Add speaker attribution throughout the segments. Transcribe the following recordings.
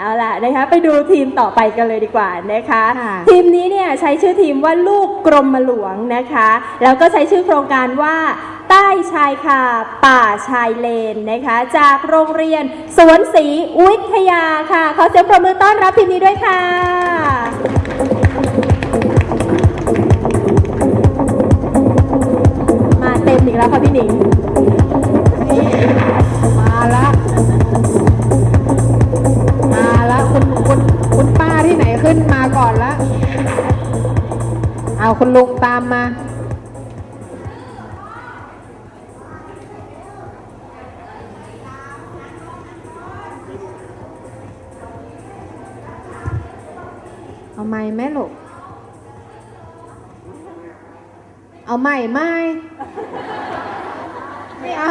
Speaker 1: เอาล่ะนะคะไปดูทีมต่อไปกันเลยดีกว่านะคะ
Speaker 2: ค่ะ
Speaker 1: ทีมนี้เนี่ยใช้ชื่อทีมว่าลูกกรมหลวงนะคะ แล้วก็ใช้ชื่อโครงการว่า ใต้ชายคาป่าชายเลนนะคะ จากโรงเรียนสวนศรีวิทยาค่ะ ขอเสียงปรบมือต้อนรับทีมนี้ด้วยค่ะ มาเต็มอีกแล้วค่ะพี่หนิง
Speaker 2: ขึ้นมาก่อนละเอาคุณลุงตามมา เอาไม้แม่ลูก เอาใหม่ไหมไม่เอา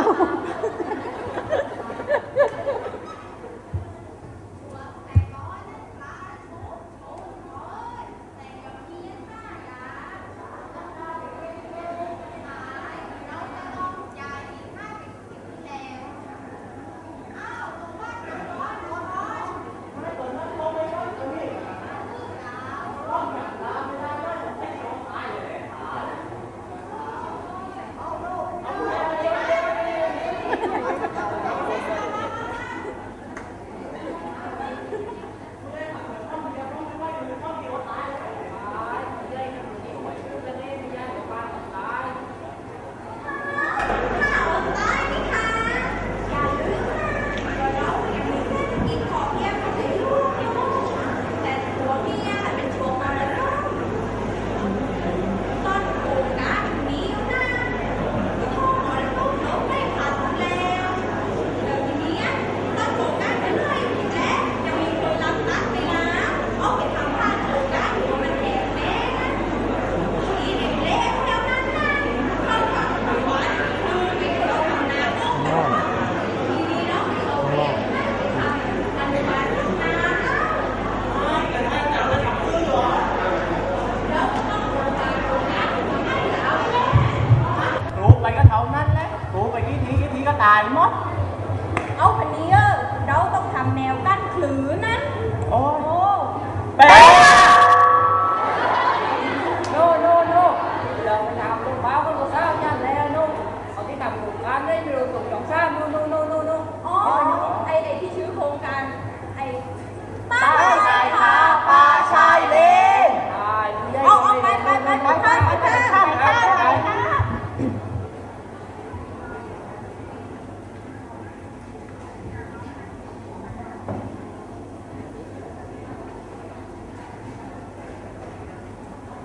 Speaker 1: mèo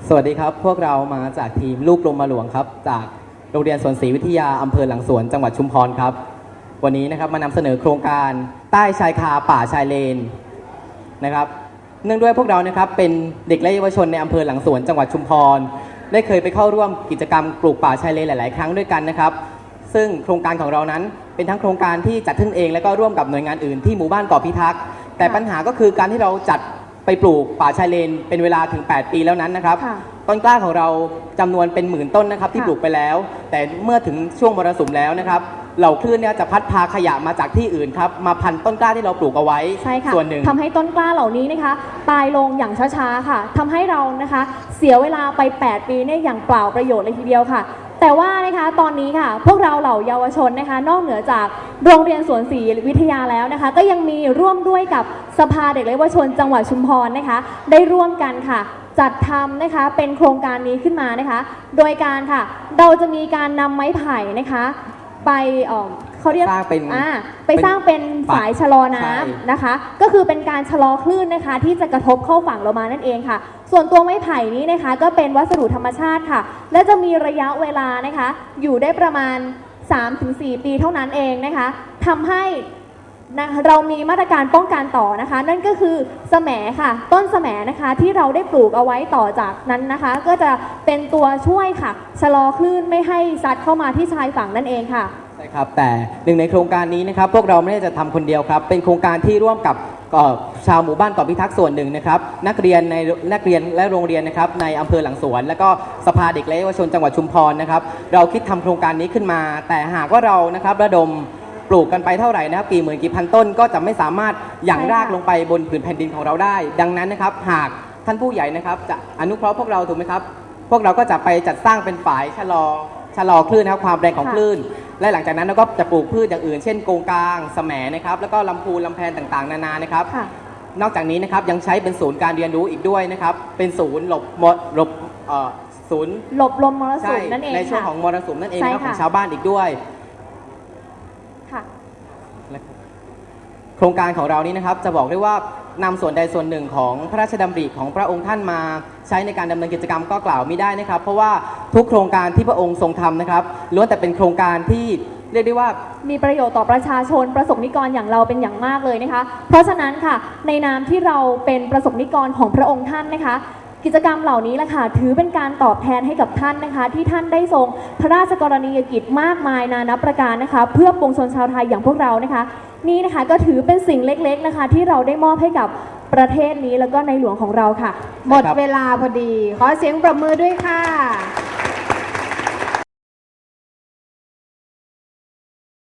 Speaker 3: สวัสดีครับ พวกเรามาจากทีมลูกลมมาหลวงครับ จากโรงเรียนสวนศรีวิทยาอำเภอหลังสวนจังหวัดชุมพรครับ วันนี้นะครับมานำเสนอโครงการใต้ชายคาป่าชายเลนนะครับ เนื่องด้วยพวกเรานะครับเป็นเด็กและเยาวชนในอำเภอหลังสวนจังหวัดชุมพร ได้เคยไปเข้าร่วมกิจกรรมปลูกป่าชายเลนหลาย ๆ ครั้งด้วยกันนะครับ ซึ่งโครงการของเรานั้นเป็นทั้งโครงการที่จัดขึ้นเอง และก็ร่วมกับหน่วยงานอื่นที่หมู่บ้านเกาะพิทักษ์แต่ปัญหาก็คือการที่เราจัด ไปปลูกป่าชายเลนเป็นเวลาถึง 8 ปีแล้วนั้นนะครับ
Speaker 1: ค่ะ
Speaker 3: ต้นกล้าของเราจำนวนเป็นหมื่นต้นนะครับที่
Speaker 1: ค่ะ
Speaker 3: ปลูกไปแล้ว แต่เมื่อถึงช่วงมรสุมแล้วนะครับเหล่าคลื่นเนี่ยจะพัดพาขยะมาจากที่อื่นครับมาพันต้นกล้าที่เราปลูกเอาไว้
Speaker 4: ใช่ค่ะ
Speaker 3: ส่วนหนึ่ง
Speaker 4: ทำให้ต้นกล้าเหล่านี้นะคะ ตายลงอย่างช้าๆค่ะทำให้เรานะคะ เสียเวลาไป 8 ปีเนี่ยอย่างเปล่าประโยชน์เลยทีเดียวค่ะ แต่ว่านะคะตอนนี้ค่ะ พวกเราเหล่าเยาวชนนะคะ นอกเหนือจากโรงเรียนสวนศรีวิทยาแล้วนะคะ ก็ยังมีร่วมด้วยกับสภาเด็กและเยาวชนจังหวัดชุมพรนะคะ ได้ร่วมกันค่ะ จัดทำนะคะเป็นโครงการนี้ขึ้นมานะคะ โดยการค่ะ เราจะมีการนำไม้ไผ่นะคะ ไป เอ่อเขาเรียก
Speaker 3: สร้างเป็น
Speaker 4: อ่าไปสร้างเป็นฝายชะลอน้
Speaker 3: ใช่ำ
Speaker 4: นะคะ ก็คือเป็นการชะลอคลื่นนะคะ ที่จะกระทบเข้าฝั่งเรามานั่นเองค่ะ ส่วนตัวไม้ไผ่นี้นะคะ ก็เป็นวัสดุธรรมชาติค่ะ และจะมีระยะเวลานะคะ อยู่ได้ประมาณ 3-4 ปีเท่านั้นเองนะคะทำให้ นะเรามีมาตรการป้องกันต่อนะคะ นั่นก็คือแสมค่ะ ต้นแสมนะคะที่เราได้ปลูกเอาไว้ต่อจากนั้นนะคะ ก็จะเป็นตัวช่วยค่ะ ชะลอคลื่นไม่ให้ซัดเข้ามาที่ชายฝั่งนั่นเองค่ะ
Speaker 3: ใช่ ครับแต่หนึ่งในโครงการนี้นะครับพวกเราไม่ได้จะทำคนเดียวครับ เป็นโครงการที่ร่วมกับชาวหมู่บ้านเกาะพิทักษ์ส่วนหนึ่งนะครับนักเรียนในนักเรียนและโรงเรียนนะครับในอำเภอหลังสวน และก็สภาเด็กและเยาวชนจังหวัดชุมพรนะครับเราคิดทำโครงการนี้ขึ้นมา แต่หากว่าเรานะครับระดมปลูกกันไปเท่าไหร่นะครับกี่หมื่นกี่พันต้นก็จะไม่สามารถหยั่งรากลงไปบนผืนแผ่นดินของเราได้ ดังนั้นนะครับหากท่านผู้ใหญ่นะครับจะอนุเคราะห์พวกเราถูกไหมครับ พวกเราก็จะไปจัดสร้างเป็นฝ่ายชะลอ ชะลอคลื่นนะครับความแรงของ
Speaker 4: ค่ะ
Speaker 3: คลื่น และหลังจากนั้นเราก็จะปลูกพืชอย่างอื่น เช่นโกงกลางแสมนะครับแล้วก็ลำพูนลำแพนต่างๆ นานานะครับ
Speaker 4: ค่ะ
Speaker 3: นอกจากนี้นะครับยังใช้เป็นศูนย์การเรียนรู้อีกด้วยนะครับเป็นศูนย์หลบมหลบเอ่อศูนย์
Speaker 4: หลบลมมรสุ
Speaker 3: ใช่
Speaker 4: มนั่นเอง
Speaker 3: ในช่วง
Speaker 4: ค่ะ
Speaker 3: ของมรสุมนั่นเอง
Speaker 4: ใช่
Speaker 3: ครับของ
Speaker 4: ค่ะ
Speaker 3: ชาวบ้านอีกด้วย
Speaker 4: ค่ะ
Speaker 3: โครงการของเรานี้นะครับจะบอกได้ว่านำส่วนใดส่วนหนึ่งของพระราชดำริของพระองค์ท่านมา ใช้ในการดำเนินกิจกรรมก็กล่าวไม่ได้นะครับ เพราะว่า ทุกโครงการที่พระองค์ทรงทำนะครับล้วนแต่เป็นโครงการที่เรียกได้ว่า
Speaker 4: มีประโยชน์ต่อประชาชนประสบนิกรอย่างเราเป็นอย่างมากเลยนะคะ เพราะฉะนั้นค่ะในนามที่เราเป็นประสบนิกรของพระองค์ท่านนะคะ กิจกรรมเหล่านี้แหละค่ะถือเป็นการตอบแทนให้กับท่านนะคะ ที่ท่านได้ทรงพระราชกรณียกิจมากมายนานับประการนะคะ เพื่อปวงชนชาวไทยอย่างพวกเรานะคะ นี่นะคะก็ถือเป็นสิ่งเล็กๆนะคะ ที่เราได้มอบให้กับประเทศนี้แล้วก็ในหลวงของเราค่ะ
Speaker 2: หมดเวลาพอดี ขอเสียงปรบมือด้วยค่ะ